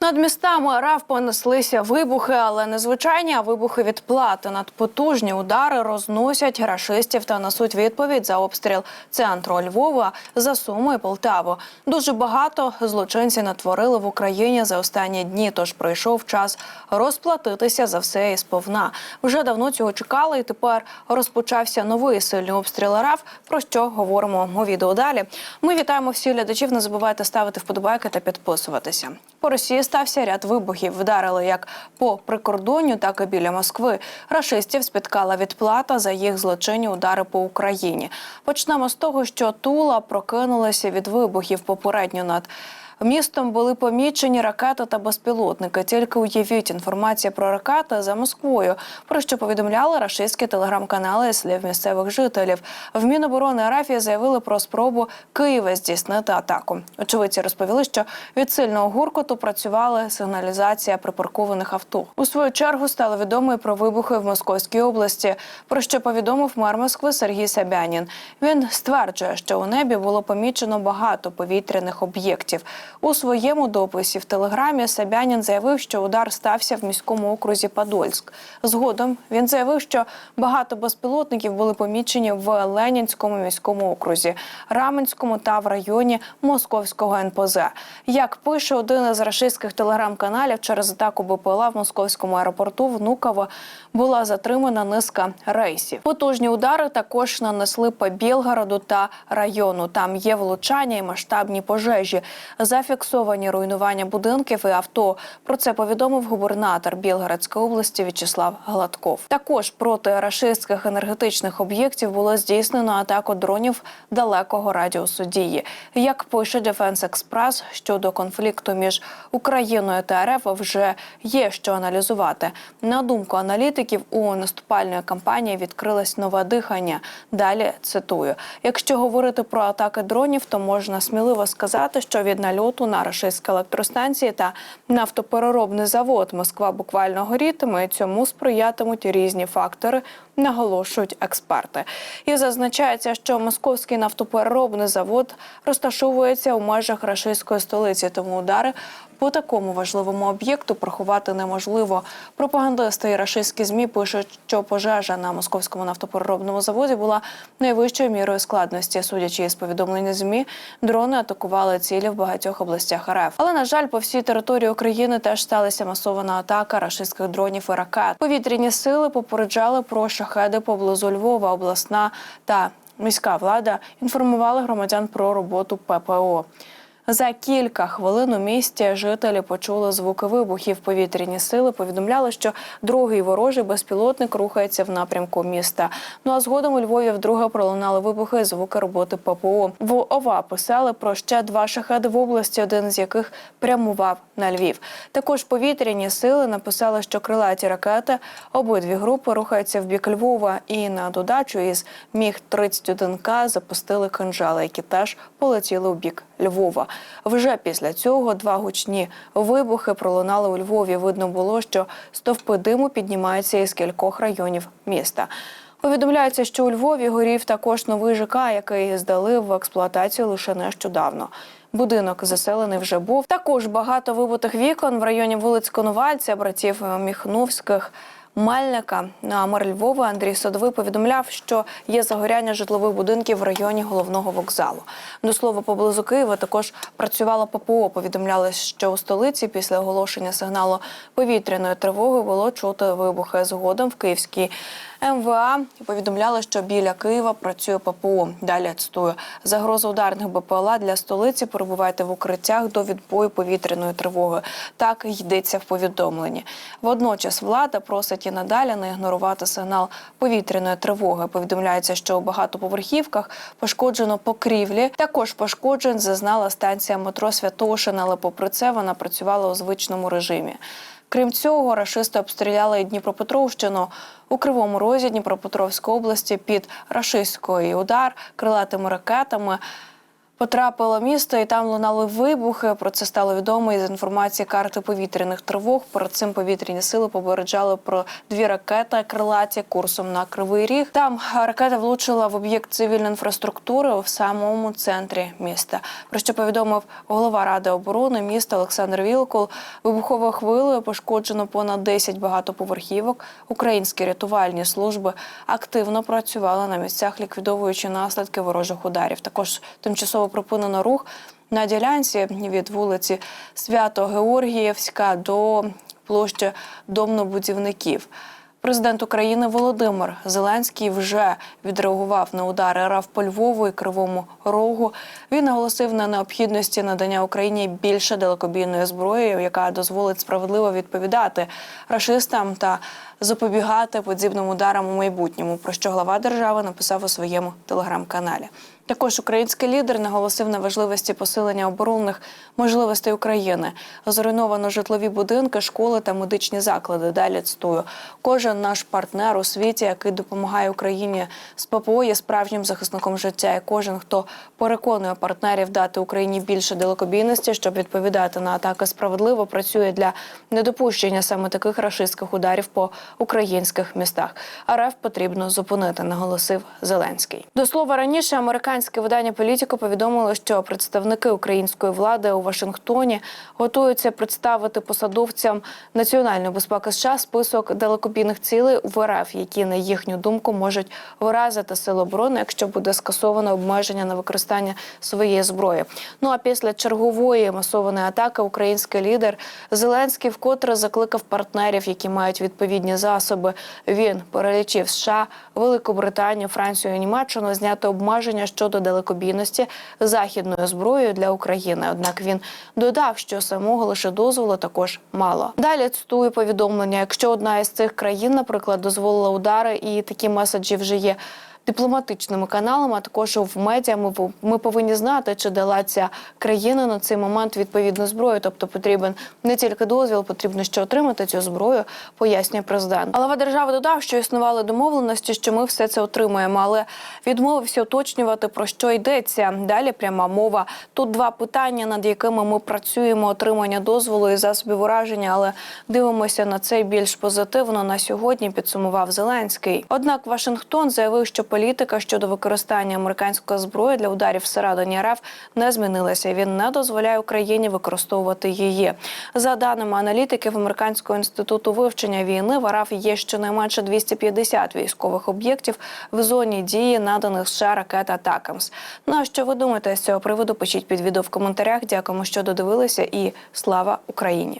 Над містами РАФ понеслися вибухи, але незвичайні, а вибухи від плати. Надпотужні удари розносять рашистів та несуть відповідь за обстріл центру Львова, за Суму і Полтаву. Дуже багато злочинці натворили в Україні за останні дні. Тож прийшов час розплатитися за все і сповна. Вже давно цього чекали, і тепер розпочався новий сильний обстріл РАФ. Про що говоримо у відео далі. Ми вітаємо всіх глядачів. Не забувайте ставити вподобайки та підписуватися. По Росії стався ряд вибухів. Вдарили як по прикордонню, так і біля Москви. Рашистів спіткала відплата за їх злочинні удари по Україні. Почнемо з того, що Тула прокинулася від вибухів попередньо над. Містом були помічені ракети та безпілотники. Тільки уявіть інформація про ракети за Москвою, про що повідомляли рашистські телеграм-канали слів місцевих жителів. В Міноборони Арафії заявили про спробу Києва здійснити атаку. Очевидці розповіли, що від сильного гуркоту працювала сигналізація припаркованих авто. У свою чергу стало відомо і про вибухи в Московській області. Про що повідомив мер Москви Сергій Сабянін. Він стверджує, що у небі було помічено багато повітряних об'єктів. У своєму дописі в телеграмі Сабянін заявив, що удар стався в міському окрузі Подольськ. Згодом він заявив, що багато безпілотників були помічені в Ленінському міському окрузі, Раменському та в районі Московського НПЗ. Як пише один із рашистських телеграм-каналів, через атаку БПЛА в московському аеропорту Внуково була затримана низка рейсів. Потужні удари також нанесли по Білгороду та району. Там є влучання і масштабні пожежі. Зафіксовані руйнування будинків і авто. Про це повідомив губернатор Білгородської області В'ячеслав Гладков. Також проти рашистських енергетичних об'єктів було здійснено атаку дронів далекого радіусу дії. Як пише Defense Express, щодо конфлікту між Україною та РФ вже є що аналізувати. На думку аналітиків, у наступальної кампанії відкрилось нове дихання. Далі цитую: якщо говорити про атаки дронів, то можна сміливо сказати, що від нальоту на рашистські електростанції та нафтопереробний завод Москва буквально горітиме. Цьому сприятимуть різні фактори, наголошують експерти. І зазначається, що московський нафтопереробний завод розташовується у межах рашистської столиці, тому удари по такому важливому об'єкту приховати неможливо. Пропагандисти і рашистські змі пишуть, що пожежа на московському нафтопереробному заводі була найвищою мірою складності. Судячи із повідомлення змі, дрони атакували цілі в багатьох областях РФ. Але на жаль, по всій території України теж сталася масована атака рашистських дронів і ракет. Повітряні сили попереджали про шахеди поблизу Львова, обласна та міська влада інформували громадян про роботу ППО. За кілька хвилин у місті жителі почули звуки вибухів. Повітряні сили повідомляли, що другий ворожий безпілотник рухається в напрямку міста. Ну а згодом у Львові вдруге пролунали вибухи, звуки роботи ППО. В ОВА писали про ще два шахеди в області, один з яких прямував на Львів. Також повітряні сили написали, що крилаті ракети обидві групи рухаються в бік Львова. І на додачу із міг 31 к запустили кинжали, які теж полетіли у бік Львова. Вже після цього два гучні вибухи пролунали у Львові. Видно було, що стовпи диму піднімаються із кількох районів міста. Повідомляється, що у Львові горів також новий ЖК, який здали в експлуатацію лише нещодавно. Будинок заселений вже був. Також багато вибитих вікон в районі вулиць Коновальця, братів Міхновських. Мельника на мер Львова Андрій Садовий повідомляв, що є загоряння житлових будинків в районі головного вокзалу. До слова, поблизу Києва також працювала ППО. Повідомляли, що у столиці після оголошення сигналу повітряної тривоги було чути вибухи. Згодом в Київській МВА повідомляли, що біля Києва працює ППО. Далі цитую загроза ударних БПЛА для столиці. Перебувайте в укриттях до відбою повітряної тривоги. Так йдеться в повідомленні. Водночас влада просить і надалі не ігнорувати сигнал повітряної тривоги. Повідомляється, що у багатоповерхівках пошкоджено покрівлі. Також пошкоджень зазнала станція метро Святошин, але попри це вона працювала у звичному режимі. Крім цього, рашисти обстріляли Дніпропетровщину у Кривому Розі Дніпропетровської області під рашистською удар крилатими ракетами. Потрапило місто, і там лунали вибухи. Про це стало відомо із інформації карти повітряних тривог. Перед цим повітряні сили попереджали про дві ракети крилаті курсом на Кривий Ріг. Там ракета влучила в об'єкт цивільної інфраструктури в самому центрі міста. Про що повідомив голова ради оборони міста Олександр Вілкул. Вибуховою хвилею пошкоджено понад 10 багатоповерхівок. Українські рятувальні служби активно працювали на місцях, ліквідовуючи наслідки ворожих ударів. Також тимчасово припинено рух на ділянці від вулиці Свято-Георгіївська до площі Домнобудівників. Президент України Володимир Зеленський вже відреагував на удари РФ по Львову і Кривому Рогу. Він наголосив на необхідності надання Україні більше далекобійної зброї, яка дозволить справедливо відповідати рашистам та запобігати подібним ударам у майбутньому. Про що глава держави написав у своєму телеграм-каналі. Також український лідер наголосив на важливості посилення оборонних можливостей України. Зруйновано житлові будинки, школи та медичні заклади. Далі цитую. Кожен наш партнер у світі, який допомагає Україні з ППО, є справжнім захисником життя. І кожен, хто переконує партнерів дати Україні більше далекобійності, щоб відповідати на атаки справедливо, працює для недопущення саме таких рашистських ударів по українських містах. РФ потрібно зупинити, наголосив Зеленський. До слова раніше американське видання Політіко повідомило, що представники української влади у Вашингтоні готуються представити посадовцям національної безпеки США список далекобійних цілей в РФ, які на їхню думку можуть вразити сили оборони, якщо буде скасовано обмеження на використання своєї зброї. Ну а після чергової масованої атаки український лідер Зеленський вкотре закликав партнерів, які мають відповідні засоби. Він перелічив США, Великобританію, Францію і Німеччину зняти обмеження щодо далекобійності західною зброєю для України. Однак він додав, що самого лише дозволу також мало. Далі цитую повідомлення: якщо одна із цих країн, наприклад, дозволила удари, і такі меседжі вже є. Дипломатичними каналами, а також в медіа ми, ми повинні знати, чи дала ця країна на цей момент відповідну зброю. Тобто потрібен не тільки дозвіл, потрібно ще отримати цю зброю, пояснює президент. Глава держави додав, що існували домовленості, що ми все це отримаємо, але відмовився уточнювати про що йдеться. Далі пряма мова. Тут два питання, над якими ми працюємо: отримання дозволу і засобів ураження, але дивимося на це більш позитивно на сьогодні. Підсумував Зеленський. Однак Вашингтон заявив, що політика щодо використання американської зброї для ударів всередині РФ не змінилася. Він не дозволяє Україні використовувати її. За даними аналітиків Американського інституту вивчення війни, в РФ є щонайменше 250 військових об'єктів в зоні дії наданих США ракет Атакамс. Ну а що ви думаєте з цього приводу? Пишіть під відео в коментарях. Дякуємо, що додивилися, і слава Україні.